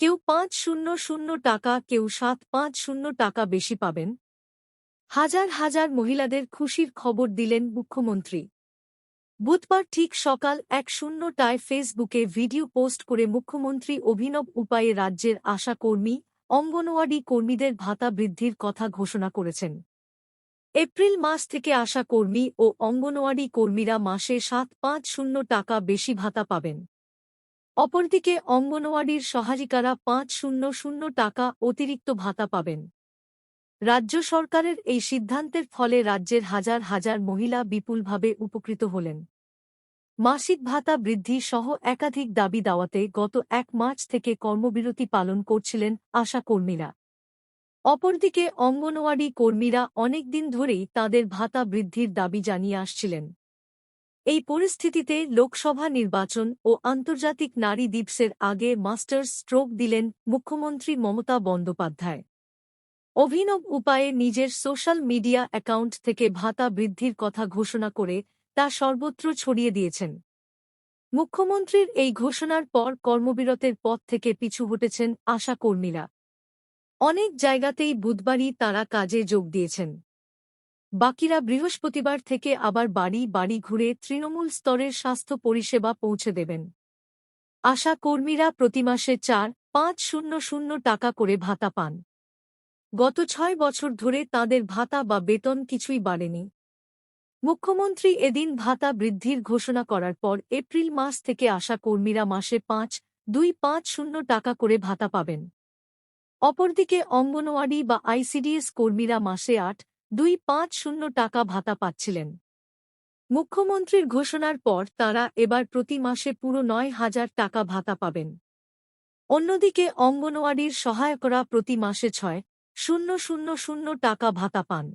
কেউ পাঁচ শূন্য শূন্য টাকা, কেউ সাত, পাঁচ শূন্য টাকা বেশি পাবেন। হাজার হাজার মহিলাদের খুশির খবর দিলেন মুখ্যমন্ত্রী। বুধবার ঠিক সকাল এক শূন্যটায় ফেসবুকে ভিডিও পোস্ট করে মুখ্যমন্ত্রী অভিনব উপায়ে রাজ্যের আশা কর্মী, অঙ্গনওয়াড়ি কর্মীদের ভাতা বৃদ্ধির কথা ঘোষণা করেছেন। এপ্রিল মাস থেকে আশা কর্মী ও অঙ্গনওয়াড়ি কর্মীরা মাসে সাত, পাঁচ শূন্য টাকা বেশি ভাতা পাবেন। অপরদিকে অঙ্গনওয়াড়ির সহায়িকারা পাঁচ শূন্য শূন্য টাকা অতিরিক্ত ভাতা পাবেন। রাজ্য সরকারের এই সিদ্ধান্তের ফলে রাজ্যের হাজার হাজার মহিলা বিপুলভাবে উপকৃত হলেন। মাসিক ভাতা বৃদ্ধি সহ একাধিক দাবি দাওয়াতে গত এক মার্চ থেকে কর্মবিরতি পালন করছিলেন আশা কর্মীরা। অপরদিকে অঙ্গনওয়াড়ি কর্মীরা অনেকদিন ধরেই তাদের ভাতা বৃদ্ধির দাবি জানিয়ে আসছিলেন। এই পরিস্থিতিতে লোকসভা নির্বাচন ও আন্তর্জাতিক নারী দিবসের আগে মাস্টার্স স্ট্রোক দিলেন মুখ্যমন্ত্রী মমতা বন্দ্যোপাধ্যায়। অভিনব উপায়ে নিজের সোশ্যাল মিডিয়া অ্যাকাউন্ট থেকে ভাতা বৃদ্ধির কথা ঘোষণা করে তা সর্বত্র ছড়িয়ে দিয়েছেন। মুখ্যমন্ত্রীর এই ঘোষণার পর কর্মবিরতের পথ থেকে পিছু হটেছেন আশা কর্মীরা অনেক জায়গাতেই বুধবারই তাঁরা কাজে যোগ দিয়েছেন। বাকিরা বৃহস্পতিবার থেকে আবার বাড়ি বাড়ি ঘুরে তৃণমূল স্তরের স্বাস্থ্য পরিষেবা পৌঁছে দেবেন। আশা কর্মীরা প্রতি মাসে চার, পাঁচ শূন্য শূন্য টাকা করে ভাতা পান। গত ছয় বছর ধরে তাদের ভাতা বা বেতন কিছুই বাড়েনি। মুখ্যমন্ত্রী এদিন ভাতা বৃদ্ধির ঘোষণা করার পর এপ্রিল মাস থেকে আশা কর্মীরা মাসে পাঁচ, দুই, পাঁচ শূন্য টাকা করে ভাতা পাবেন। অপরদিকে অঙ্গনওয়াড়ি বা আইসিডিএস কর্মীরা মাসে আট দুই পাঁচ শূন্য টাকা ভাতা পাচ্ছিলেন। মুখ্যমন্ত্রীর ঘোষণার পর তারা এবার প্রতি মাসে পুরো নয় হাজার টাকা ভাতা পাবেন। অন্যদিকে অঙ্গনওয়াড়ির সহায়করা প্রতি মাসে ছয় শূন্য শূন্য শূন্য টাকা ভাতা পান।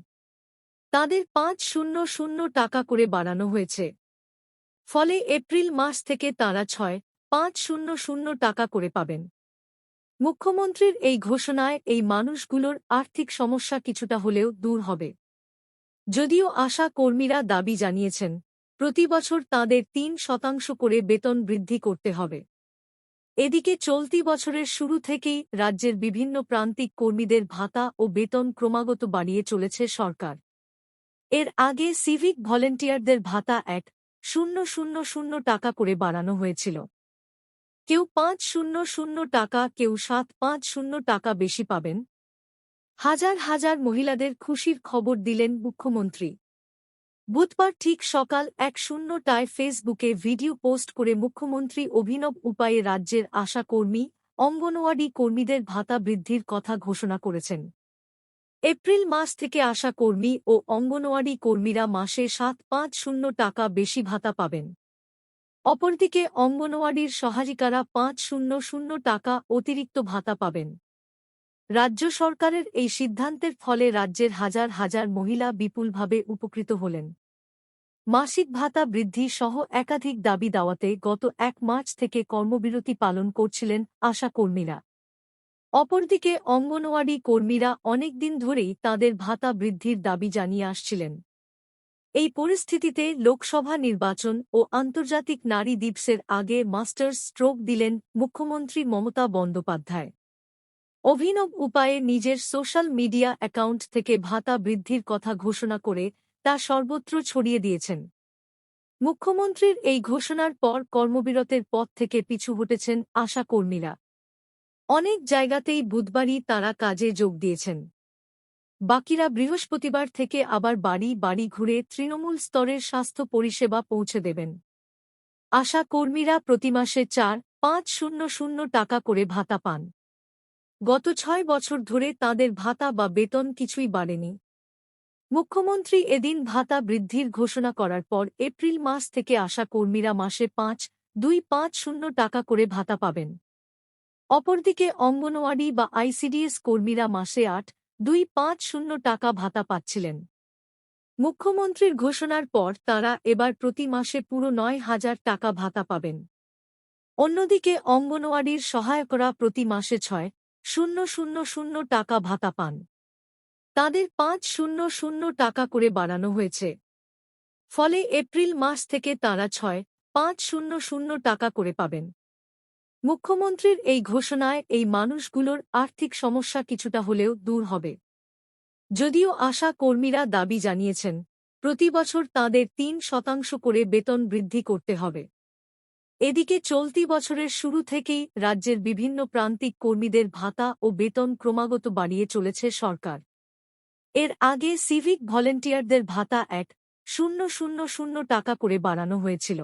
তাদের পাঁচ শূন্য শূন্য টাকা করে বাড়ানো হয়েছে। ফলে এপ্রিল মাস থেকে তাঁরা ছয় পাঁচ শূন্য শূন্য টাকা করে পাবেন। মুখ্যমন্ত্রীর এই ঘোষণায় এই মানুষগুলোর আর্থিক সমস্যা কিছুটা হলেও দূর হবে। যদিও আশা কর্মীরা দাবি জানিয়েছেন, প্রতি বছর তাঁদের তিন শতাংশ করে বেতন বৃদ্ধি করতে হবে। এদিকে চলতি বছরের শুরু থেকেই রাজ্যের বিভিন্ন প্রান্তিক কর্মীদের ভাতা ও বেতন ক্রমাগত বাড়িয়ে চলেছে সরকার। এর আগে সিভিক ভলেন্টিয়ারদের ভাতা এক শূন্য শূন্য শূন্য টাকা করে বাড়ানো হয়েছিল। কেউ পাঁচ শূন্য শূন্য টাকা, কেউ সাত পাঁচ শূন্য টাকা বেশি পাবেন। হাজার হাজার মহিলাদের খুশির খবর দিলেন মুখ্যমন্ত্রী। বুধবার ঠিক সকাল এক শূন্যটায় ফেসবুকে ভিডিও পোস্ট করে মুখ্যমন্ত্রী অভিনব উপায়ে রাজ্যের আশা কর্মী অঙ্গনওয়াড়ি কর্মীদের ভাতা বৃদ্ধির কথা ঘোষণা করেছেন। এপ্রিল মাস থেকে আশা কর্মী ও অঙ্গনওয়াড়ি কর্মীরা মাসে সাত পাঁচ শূন্য টাকা বেশি ভাতা পাবেন। অপরদিকে অঙ্গনওয়াড়ির সহায়িকারা পাঁচ শূন্য শূন্য টাকা অতিরিক্ত ভাতা পাবেন। রাজ্য সরকারের এই সিদ্ধান্তের ফলে রাজ্যের হাজার হাজার মহিলা বিপুলভাবে উপকৃত হলেন। মাসিক ভাতা বৃদ্ধি সহ একাধিক দাবি দাওয়াতে গত এক মার্চ থেকে কর্মবিরতি পালন করছিলেন আশা কর্মীরা। অপরদিকে অঙ্গনওয়াড়ি কর্মীরা অনেকদিন ধরেই তাদের ভাতা বৃদ্ধির দাবি জানিয়ে আসছিলেন। এই পরিস্থিতিতে লোকসভা নির্বাচন ও আন্তর্জাতিক নারী দিবসের আগে মাস্টার্স স্ট্রোক দিলেন মুখ্যমন্ত্রী মমতা বন্দ্যোপাধ্যায়। অভিনব উপায়ে নিজের সোশ্যাল মিডিয়া অ্যাকাউন্ট থেকে ভাতা বৃদ্ধির কথা ঘোষণা করে তা সর্বত্র ছড়িয়ে দিয়েছেন। মুখ্যমন্ত্রীর এই ঘোষণার পর কর্মবিরতের পথ থেকে পিছু হটেছেন আশাকর্মীরা। অনেক জায়গাতেই বুধবারই তাঁরা কাজে যোগ দিয়েছেন। বাকিরা বৃহস্পতিবার থেকে আবার বাড়ি বাড়ি ঘুরে তৃণমূল স্তরের স্বাস্থ্য পরিষেবা পৌঁছে দেবেন। আশা কর্মীরা প্রতি মাসে চার, পাঁচ, শূন্য শূন্য টাকা করে ভাতা পান। গত ছয় বছর ধরে তাদের ভাতা বা বেতন কিছুই বাড়েনি। মুখ্যমন্ত্রী এদিন ভাতা বৃদ্ধির ঘোষণা করার পর এপ্রিল মাস থেকে আশা কর্মীরা মাসে পাঁচ, দুই, পাঁচ, শূন্য টাকা করে ভাতা পাবেন। অপরদিকে অঙ্গনওয়াড়ি বা আইসিডিএস কর্মীরা মাসে আট দুই পাঁচ শূন্য টাকা ভাতা পাচ্ছিলেন। মুখ্যমন্ত্রীর ঘোষণার পর তাঁরা এবার প্রতি মাসে পুরো নয় হাজার টাকা ভাতা পাবেন। অন্যদিকে অঙ্গনওয়াড়ির সহায়করা প্রতি মাসে ছয় শূন্য শূন্য শূন্য টাকা ভাতা পান। তাদের পাঁচ শূন্য শূন্য টাকা করে বাড়ানো হয়েছে। ফলে এপ্রিল মাস থেকে তাঁরা ছয় পাঁচ শূন্য শূন্য টাকা করে পাবেন। মুখ্যমন্ত্রীর এই ঘোষণায় এই মানুষগুলোর আর্থিক সমস্যা কিছুটা হলেও দূর হবে। যদিও আশা কর্মীরা দাবি জানিয়েছেন, প্রতি বছর তাঁদের তিন শতাংশ করে বেতন বৃদ্ধি করতে হবে। এদিকে চলতি বছরের শুরু থেকেই রাজ্যের বিভিন্ন প্রান্তিক কর্মীদের ভাতা ও বেতন ক্রমাগত বাড়িয়ে চলেছে সরকার। এর আগে সিভিক ভলেন্টিয়ারদের ভাতা এক শূন্য শূন্য শূন্য টাকা করে বাড়ানো হয়েছিল।